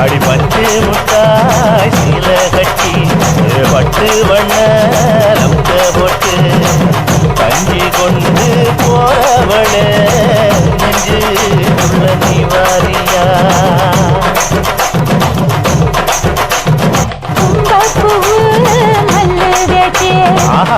அடி பட்டு முட்டாய் சில கட்டி பட்டு வண்ண லம்க போட்டு கஞ்சி கொண்டு போறவளே நெஞ்சு உள்ள நீ ஆஹா.